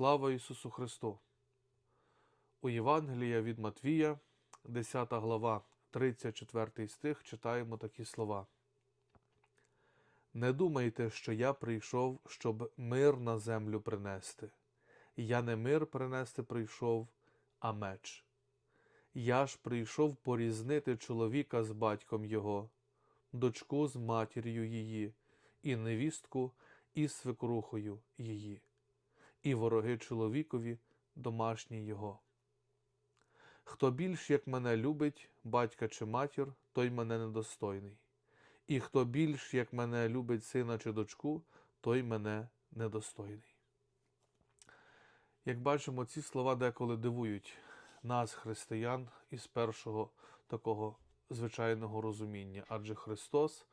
Слава Ісусу Христу! У Євангелія від Матвія, 10 глава, 34 стих, читаємо такі слова. Не думайте, що я прийшов, щоб мир на землю принести. Я не мир принести прийшов, а меч. Я ж прийшов порізнити чоловіка з батьком його, дочку з матір'ю її, і невістку із свекрухою її, і вороги чоловікові домашні його. Хто більш як мене любить, батька чи матір, той мене недостойний. І хто більш як мене любить сина чи дочку, той мене недостойний. Як бачимо, ці слова деколи дивують нас, християн, із першого такого звичайного розуміння, адже Христос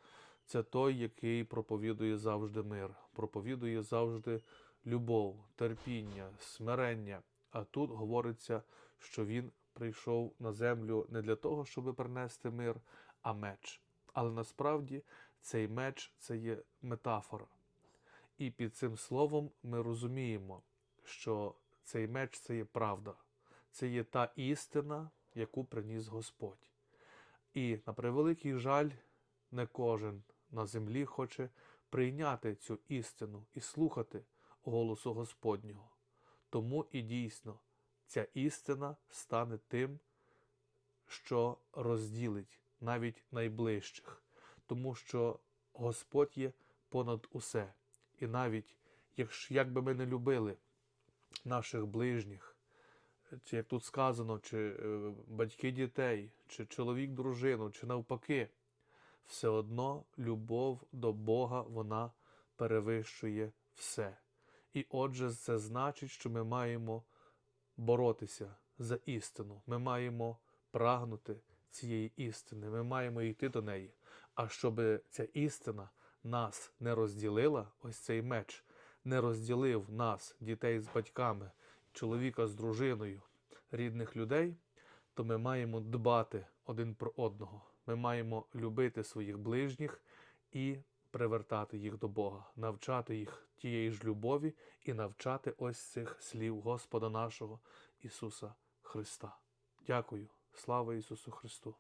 це той, який проповідує завжди мир, проповідує завжди любов, терпіння, смирення. А тут говориться, що Він прийшов на землю не для того, щоб принести мир, а меч. Але насправді цей меч це є метафора. І під цим словом ми розуміємо, що цей меч це є правда, це є та істина, яку приніс Господь. І на превеликий жаль, не кожен на землі хоче прийняти цю істину і слухати голосу Господнього. Тому і дійсно ця істина стане тим, що розділить навіть найближчих, тому що Господь є понад усе. І навіть якщо як би ми не любили наших ближніх, чи як тут сказано, чи е, батьки дітей, чи чоловік дружину, чи навпаки, все одно любов до Бога вона перевищує все. І отже, це значить, що ми маємо боротися за істину. Ми маємо прагнути цієї істини. Ми маємо йти до неї. А щоб ця істина нас не розділила, ось цей меч не розділив нас, дітей з батьками, чоловіка з дружиною, рідних людей, то ми маємо дбати один про одного. Ми маємо любити своїх ближніх і привертати їх до Бога, навчати їх тієї ж любові і навчати ось цих слів Господа нашого Ісуса Христа. Дякую. Слава Ісусу Христу!